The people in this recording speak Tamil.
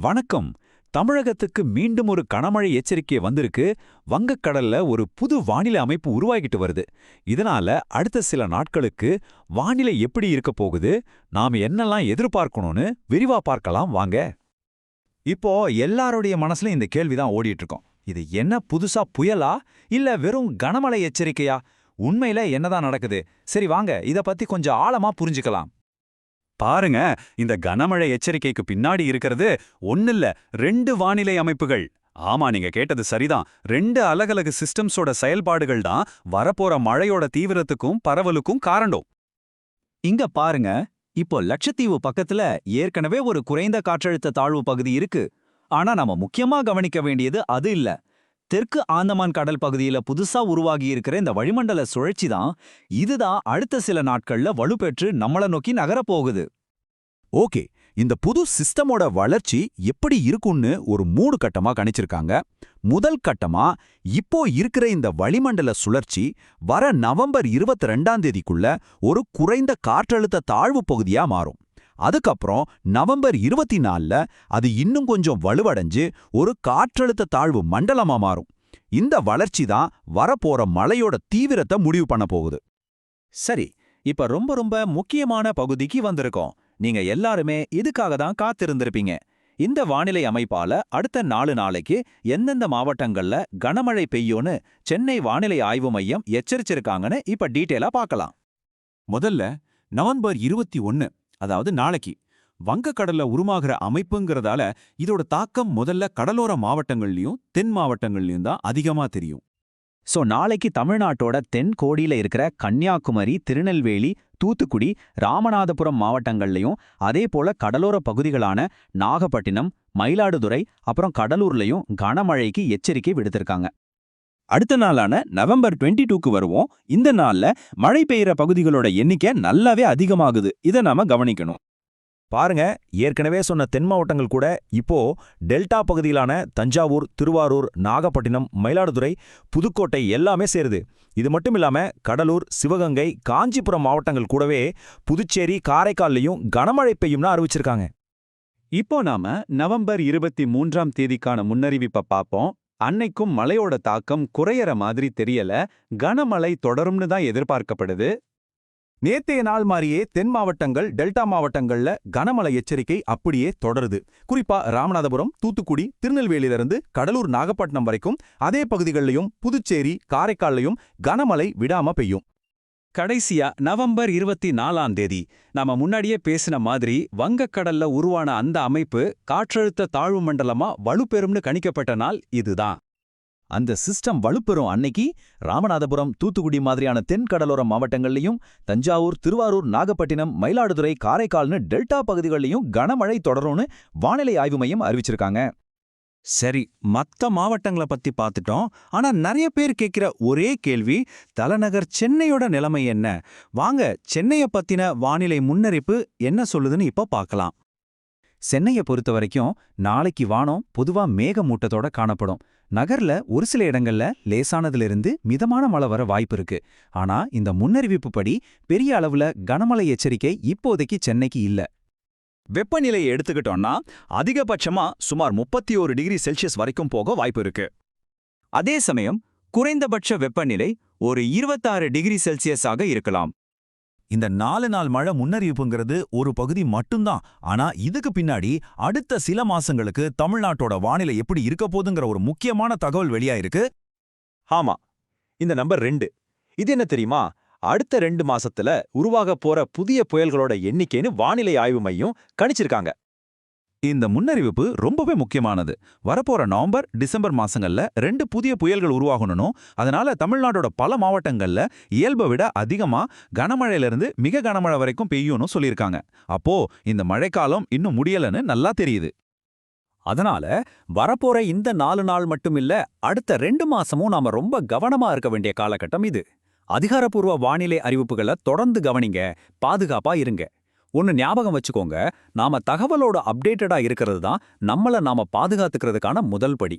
வணக்கம். தமிழகத்துக்கு மீண்டும் ஒரு கனமழை எச்சரிக்கை வந்திருக்கு. வங்கக்கடல்ல ஒரு புது வானிலை அமைப்பு உருவாகிட்டு வருது. இதனால அடுத்த சில நாட்களுக்கு வானிலை எப்படி இருக்க போகுது? நாம என்னெல்லாம் எதிர்பார்க்கணும்னு விரிவா பார்க்கலாம். வாங்க. இப்போ எல்லாருடைய மனசுலயும் இந்த கேள்விதான் ஓடிட்டு இருக்கோம். இது என்ன புதுசா புயலா? இல்ல வெறும் கனமழை எச்சரிக்கையா? உண்மையில என்னதான் நடக்குது? சரி வாங்க இத பத்தி கொஞ்சம் ஆழமா புரிஞ்சுக்கலாம். பாருங்க இந்த கனமழை எச்சரிக்கைக்கு பின்னாடி இருக்கிறது ஒன்னில்ல ரெண்டு வானிலை அமைப்புகள். ஆமா நீங்க கேட்டது சரிதான். ரெண்டு அலகலகு சிஸ்டம்ஸோட செயல்பாடுகள் தான் வரப்போற மழையோட தீவிரத்துக்கும் பரவலுக்கும் காரணம். இங்க பாருங்க இப்போ லட்சத்தீவு பக்கத்துல ஏற்கனவே ஒரு குறைந்த காற்றழுத்த தாழ்வு பகுதி இருக்கு. ஆனா நாம முக்கியமா கவனிக்க வேண்டியது அது இல்ல. தெற்கு ஆந்தமான் கடல் பகுதியில புதுசா உருவாகி இருக்கிற இந்த வளிமண்டல சுழற்சி தான் இதுதான் அடுத்த சில நாட்கள்ல வலுப்பெற்று நம்மள நோக்கி நகரப் போகுது ஓகே இந்த புது சிஸ்டமோட வளர்ச்சி எப்படி இருக்கும்னு ஒரு மூணு கட்டமா கணிச்சிருக்காங்க. முதல் கட்டமா இப்போ இருக்கிற இந்த வளிமண்டல சுழற்சி வர நவம்பர் இருபத்தி ரெண்டாம் தேதிக்குள்ள ஒரு குறைந்த காற்றழுத்த தாழ்வு பகுதியா மாறும். அதுக்கப்புறம் நவம்பர் இருபத்தி நாலில் அது இன்னும் கொஞ்சம் வலுவடைஞ்சு ஒரு காற்றழுத்த தாழ்வு மண்டலமா மாறும். இந்த வளர்ச்சி தான் வரப்போற மழையோட தீவிரத்தை முடிவு பண்ண போகுது. சரி இப்ப ரொம்ப ரொம்ப முக்கியமான பகுதிக்கு வந்திருக்கோம். நீங்க எல்லாருமே இதுக்காக தான் காத்திருந்திருப்பீங்க. இந்த வானிலை அமைப்பால அடுத்த நாலு நாளைக்கு எந்தெந்த மாவட்டங்கள்ல கனமழை பெய்யும்னு சென்னை வானிலை ஆய்வு மையம் எச்சரிச்சிருக்காங்கன்னு இப்ப டீட்டெயிலா பார்க்கலாம் முதல்ல நவம்பர் இருபத்தி ஒன்னு அதாவது நாளைக்கு வங்கக்கடல்ல உருமாகிற அமைப்புங்கிறதால இதோட தாக்கம் முதல்ல கடலோர மாவட்டங்கள்லயும் தென் மாவட்டங்கள்லயும் தான் அதிகமா தெரியும். சோ நாளைக்கு தமிழ்நாட்டோட தென் கோடியில இருக்கிற கன்னியாகுமரி திருநெல்வேலி தூத்துக்குடி ராமநாதபுரம் மாவட்டங்கள்லயும் அதே போல கடலோர பகுதிகளான நாகப்பட்டினம் மயிலாடுதுறை அப்புறம் கடலூர்லயும் கனமழைக்கு எச்சரிக்கை விடுத்திருக்காங்க. அடுத்த நாளான நவம்பர் டுவெண்ட்டி டூக்கு வருவோம். இந்த நாள்ல மழை பெய்கிற பகுதிகளோட எண்ணிக்கை நல்லாவே அதிகமாகுது. இதை நாம கவனிக்கணும். பாருங்க ஏற்கனவே சொன்ன தென் மாவட்டங்கள் கூட இப்போ டெல்டா பகுதியிலான தஞ்சாவூர் திருவாரூர் நாகப்பட்டினம் மயிலாடுதுறை புதுக்கோட்டை எல்லாமே சேருது. இது மட்டும் இல்லாம கடலூர் சிவகங்கை காஞ்சிபுரம் மாவட்டங்கள் கூடவே புதுச்சேரி காரைக்கால்லையும் கனமழை பெய்யும்னு அறிவிச்சிருக்காங்க. இப்போ நாம நவம்பர் இருபத்தி மூன்றாம் தேதிக்கான முன்னறிவிப்பை பார்ப்போம். அன்னைக்கும் மழையோட தாக்கம் குறையற மாதிரி தெரியல. கனமழை தொடரும்னு தான் எதிர்பார்க்கப்படுது. நேத்தைய நாள் மாதிரியே தென் மாவட்டங்கள் டெல்டா மாவட்டங்கள்ல கனமழை எச்சரிக்கை அப்படியே தொடருது. குறிப்பா ராமநாதபுரம் தூத்துக்குடி திருநெல்வேலியிலிருந்து கடலூர் நாகப்பட்டினம் வரைக்கும் அதே பகுதிகளிலையும் புதுச்சேரி காரைக்கால்லையும் கனமழை விடாம பெய்யும். கடைசியா நவம்பர் இருபத்தி நாலாம் தேதி நாம முன்னாடியே பேசின மாதிரி வங்கக்கடல்ல உருவான அந்த அமைப்பு காற்றழுத்த தாழ்வு மண்டலமா வலுப்பெறும்னு கணிக்கப்பட்ட நாள் இதுதான். அந்த சிஸ்டம் வலுப்பெறும் அன்னைக்கு ராமநாதபுரம் தூத்துக்குடி மாதிரியான தென்கடலோர மாவட்டங்கள்லையும் மாவட்டங்கள்லயும் தஞ்சாவூர் திருவாரூர் நாகப்பட்டினம் மயிலாடுதுறை காரைக்கால்னு டெல்டா பகுதிகளிலையும் கனமழை தொடரும்னு வானிலை ஆய்வு மையம் அறிவிச்சிருக்காங்க. சரி மத்த மாவட்டங்களை பத்தி பார்த்துட்டோம். ஆனா நிறைய பேர் கேட்கிற ஒரே கேள்வி தலைநகர் சென்னையோட நிலைமை என்ன? வாங்க சென்னைய பத்தின வானிலை முன்னறிப்பு என்ன சொல்லுதுன்னு இப்ப பார்க்கலாம். சென்னையை பொறுத்த வரைக்கும் நாளைக்கு வானம் பொதுவா மேகமூட்டத்தோட காணப்படும். நகர்ல ஒரு சில இடங்கள்ல லேசானதிலிருந்து மிதமான மழை வர வாய்ப்பு இருக்கு. ஆனா இந்த முன்னறிவிப்பு படி பெரிய அளவுல கனமழை எச்சரிக்கை இப்போதைக்கு சென்னைக்கு இல்ல. வெப்பநிலையை எடுத்துக்கிட்டோம்னா அதிகபட்சமா சுமார் முப்பத்தி ஒரு டிகிரி செல்சியஸ் வரைக்கும் போக வாய்ப்பு இருக்கு. அதே சமயம் குறைந்தபட்ச வெப்பநிலை ஒரு இருபத்தாறு டிகிரி செல்சியஸாக இருக்கலாம். இந்த நாலு நாள் மழை முன்னறிவிப்புங்கிறது ஒரு பகுதி மட்டும்தான். ஆனா இதுக்கு பின்னாடி அடுத்த சில மாசங்களுக்கு தமிழ்நாட்டோட வானிலை எப்படி இருக்க போதுங்கிற ஒரு முக்கியமான தகவல் வெளியாயிருக்கு. ஆமா இந்த நம்பர் ரெண்டு. இது என்ன தெரியுமா? அடுத்த ரெண்டு மாசத்துல உருவாக போற புதிய புயல்களோட எண்ணிக்கைன்னு வானிலை ஆய்வு மையம் கணிச்சிருக்காங்க. இந்த முன்னறிவிப்பு ரொம்பவே முக்கியமானது. வரப்போற நவம்பர் டிசம்பர் மாசங்கள்ல ரெண்டு புதிய புயல்கள் உருவாகணும் அதனால தமிழ்நாட்டோட பல மாவட்டங்கள்ல இயல்பை விட அதிகமா கனமழையிலிருந்து மிக கனமழை வரைக்கும் பெய்யும்னு சொல்லியிருக்காங்க. அப்போ இந்த மழைக்காலம் இன்னும் முடியலன்னு நல்லா தெரியுது. அதனால வரப்போற இந்த நாலு நாள் மட்டும் இல்ல அடுத்த ரெண்டு மாசமும் நாம ரொம்ப கவனமா இருக்க வேண்டிய காலகட்டம் இது. அதிகாரப்பூர்வ வானிலை அறிவிப்புகளை தொடர்ந்து கவனிங்க பாதுகாப்பா இருங்க. ஒன்னு ஞாபகம் வச்சுக்கோங்க நாம தகவலோட அப்டேட்டடா இருக்கிறது தான் நம்மள நாம பாதுகாத்துக்கிறதுக்கான முதல் படி.